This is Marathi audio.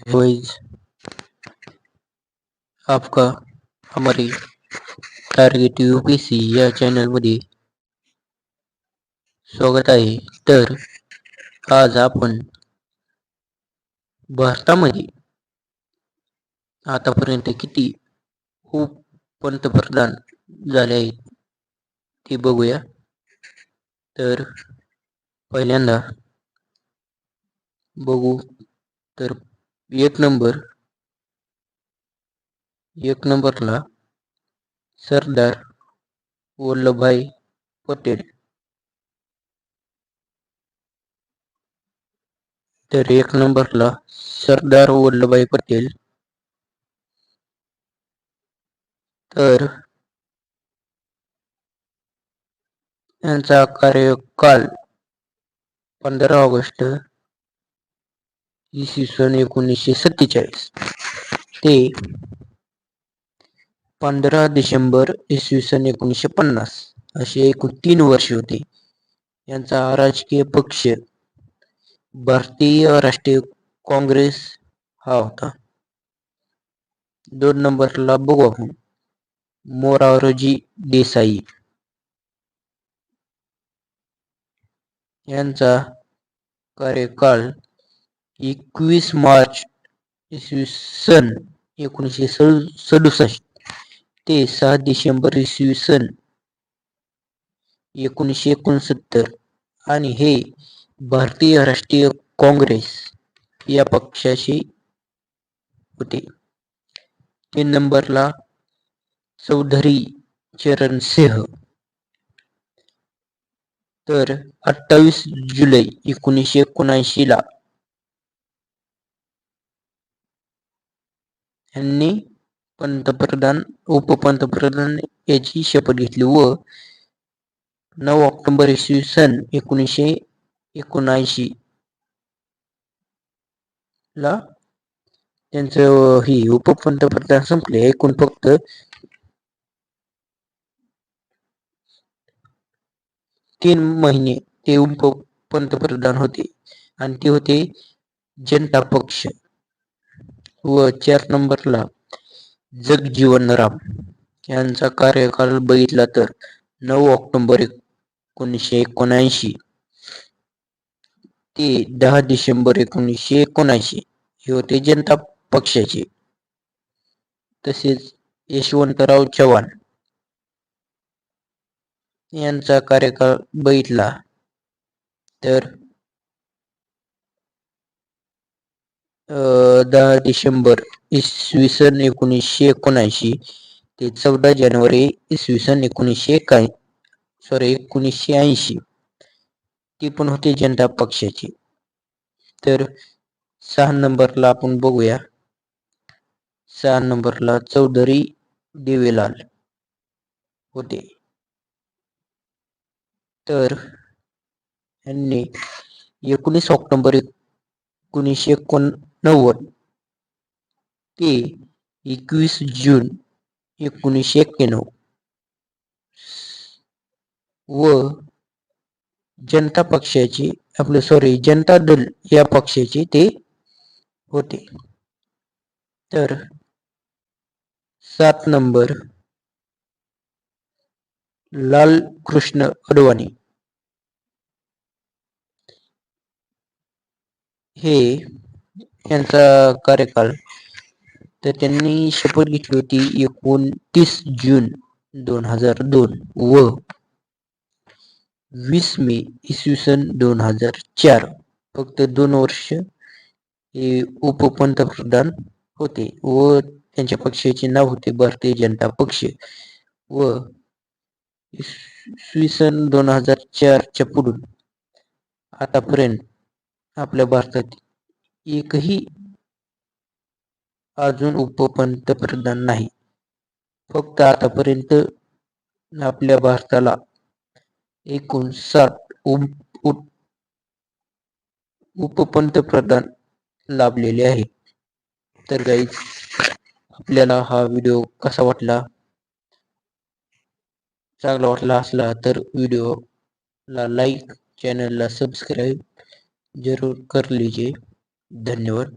हुईज आपका हमारी टार्गेट यूपीसी या चॅनलमध्ये स्वागत आहे. तर आज आपण भारतामध्ये आतापर्यंत किती खूप पंतप्रधान झाले आहेत ते बघूया. तर पहिल्यांदा बघू तर एक नंबर. एक नंबरला सरदार वल्लभभाई पटेल. तर एक नंबरला सरदार वल्लभभाई पटेल. तर यांचा कार्यकाल पंधरा ऑगस्ट इसवी सन एकोणीसशे सत्तेचाळीस. ते पंधरा डिसेंबर इसवी सन एकोणीसशे पन्नास. असे एकूण तीन वर्ष होते. यांचा राजकीय पक्ष भारतीय राष्ट्रीय काँग्रेस हा होता. दोन नंबरला बघू आपण. मोरारोजी देसाई. यांचा कार्यकाळ एकवीस मार्च इसवी सन एकोणीसशे सदुसष्ट. ते सहा डिसेंबर इसवी सन एकोणीसशे एकोणसत्तर. आणि हे भारतीय राष्ट्रीय काँग्रेस या पक्षाशी होते. तीन नंबरला चौधरी चरण सिंह. तर अठ्ठावीस जुलै एकोणीसशे एकोणऐंशी ला यांनी पंतप्रधान उपपंतप्रधान याची शपथ घेतली व नऊ ऑक्टोबर इसवी सन एकोणीसशे एकोणऐंशी ला त्यांचं ही उपपंतप्रधान संपले. एकूण फक्त तीन महिने ते उप पंतप्रधान होते आणि ते होते जनता पक्ष. व चार नंबरला जगजीवन राम यांचा कार्यकाल बघितला तर नऊ ऑक्टोबर एकोणीसशे एकोणऐंशी ते दहा डिसेंबर एकोणीसशे एकोणऐंशी हे होते जनता पक्षाचे. तसेच यशवंतराव चव्हाण यांचा कार्यकाळ बघितला तर दहा डिसेंबर इसवी सन एकोणीसशे एकोणऐंशी ते चौदा जानेवारी इसवी सन एकोणीसशे एका सॉरी एकोणीसशे ऐंशी. ती पण होते जनता पक्षाची. तर सहा नंबरला आपण बघूया. सहा नंबरला चौधरी देवीलाल होते. तर यांनी एकोणीस ऑक्टोबर एकोणीसशे एकोण नव्वद. ते एकवीस जून एकोणीसशे एक्क्याण्णव. व जनता पक्षाचे आपले सॉरी जनता दल या पक्षाचे ते होते. तर सात नंबर लाल कृष्ण अडवाणी. हे यांचा कार्यकाळ तर त्यांनी शपथ घेतली होती एकोणतीस जून दोन हजार दोन व वीस मे इसवी सन दोन हजार चार. फक्त दोन वर्ष हे उपपंतप्रधान होते व त्यांच्या पक्षाचे नाव होते भारतीय जनता पक्ष व इसवी सन दोन हजार चारच्या पुढून आतापर्यंत आपल्या भारतात एकही अजून उपपंतप्रधान नाही. फक्त आतापर्यंत आपल्या भारताला एकूण सात उपपंतप्रधान लाभलेले आहे. तर गाईज आपल्याला हा व्हिडिओ कसा वाटला? चांगला वाटला असला तर व्हिडिओला लाईक चॅनलला सबस्क्राईब जरूर कर लीजिए. धन्यवाद.